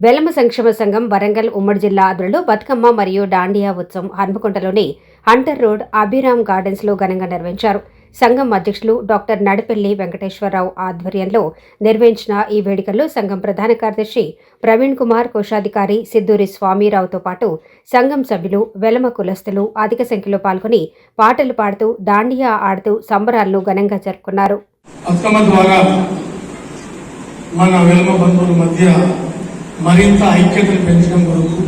వెలమ సంక్షేమ సంఘం వరంగల్ ఉమ్మడి జిల్లా ఆధ్వర్యంలో బతుకమ్మ మరియు దాండియా ఉత్సవం హన్మకొండలోని హంటర్ రోడ్ అభిరామ్ గార్డెన్స్లో ఘనంగా నిర్వహించారు. సంఘం అధ్యక్షులు డాక్టర్ నడిపెల్లి వెంకటేశ్వరరావు ఆధ్వర్యంలో నిర్వహించిన ఈ వేడుకల్లో సంఘం ప్రధాన కార్యదర్శి ప్రవీణ్ కుమార్ కోశాధికారి సిద్దూరి స్వామిరావుతో పాటు సంఘం సభ్యులు వెలమ కులస్తులు అధిక సంఖ్యలో పాల్గొని పాటలు పాడుతూ దాండియా ఆడుతూ సంబరాలను ఘనంగా జరుపుకున్నారు. ద్వారా మన వెలమ బంధువుల మధ్య మరింత ఐక్యతను పెంచడం కొరకు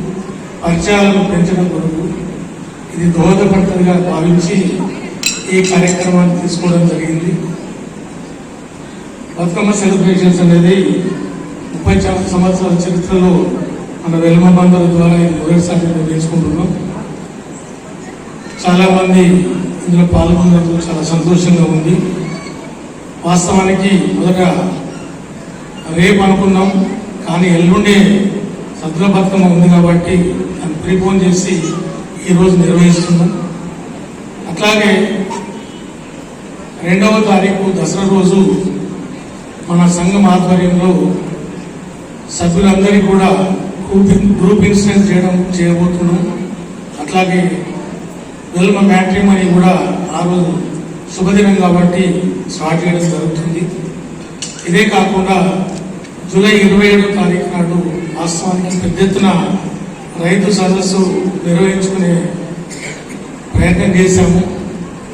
పరిచయాలను పెంచడం కొరకు ఇది దోహదపడుతుందిగా భావించి ఈ కార్యక్రమాన్ని తీసుకోవడం జరిగింది. బతుకమ్మ సెలబ్రేషన్స్ అనేది ముప్పై సంవత్సరాల చరిత్రలో మన వెలుమ బంధువుల ద్వారా ఇది మొదటిసారి నిర్వహించుకుంటున్నాం చాలామంది ఇందులో పాల్గొన్నందుకు చాలా సంతోషంగా ఉంది. వాస్తవానికి మొదట రేపు అనుకున్నాం. కానీ ఎల్లుండే సద్దుల బతుకమ్మ ఉంది కాబట్టి దాన్ని ప్రీపోన్ చేసి ఈరోజు నిర్వహిస్తున్నాం. అట్లాగే రెండవ తారీఖు దసరా రోజు మన సంఘం ఆధ్వర్యంలో సభ్యులందరికీ కూడా గ్రూప్ గ్రూప్ ఇన్సూరెన్స్ చేయడం చేయబోతున్నాం. అట్లాగే వెల్మ మ్యాట్రిమనీ కూడా ఆ రోజు శుభదినం కాబట్టి స్టార్ట్ చేయడం జరుగుతుంది. ఇదే కాకుండా జూలై ఇరవై ఏడో తారీఖు నాడు వాస్తవానికి పెద్ద ఎత్తున రైతు సదస్సు నిర్వహించుకునే ప్రయత్నం చేశాము.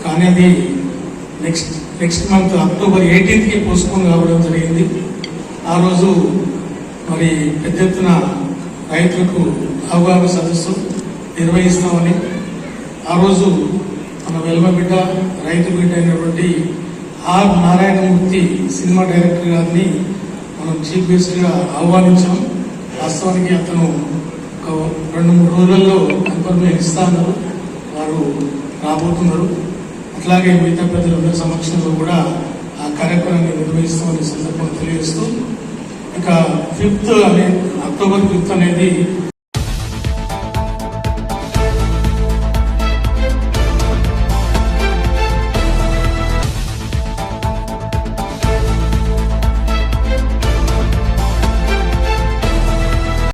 కానీ అది నెక్స్ట్ నెక్స్ట్ మంత్ అక్టోబర్ ఎయిటీన్త్కి పోస్ట్పోన్ కావడం జరిగింది. ఆ రోజు మరి పెద్ద ఎత్తున రైతులకు అవగాహన సదస్సు నిర్వహిస్తామని ఆ రోజు మన వెల్మ బిడ్డ రైతు బిడ్డ అయినటువంటి ఆర్ నారాయణమూర్తి సినిమా డైరెక్టర్ గారిని మనం చీఫ్ మినిస్టర్గా ఆహ్వానించాం. వాస్తవానికి అతను ఒక రెండు మూడు రోజులలో కన్ఫర్మేషన్ ఇస్తా వారు రాబోతున్నారు. అట్లాగే మిగతా ప్రజలందరి సమక్షంలో కూడా ఆ కార్యక్రమాన్ని నిర్వహిస్తామని సందర్భంగా తెలియజేస్తూ ఇక ఫిఫ్త్ అనే అక్టోబర్ ఫిఫ్త్ అనేది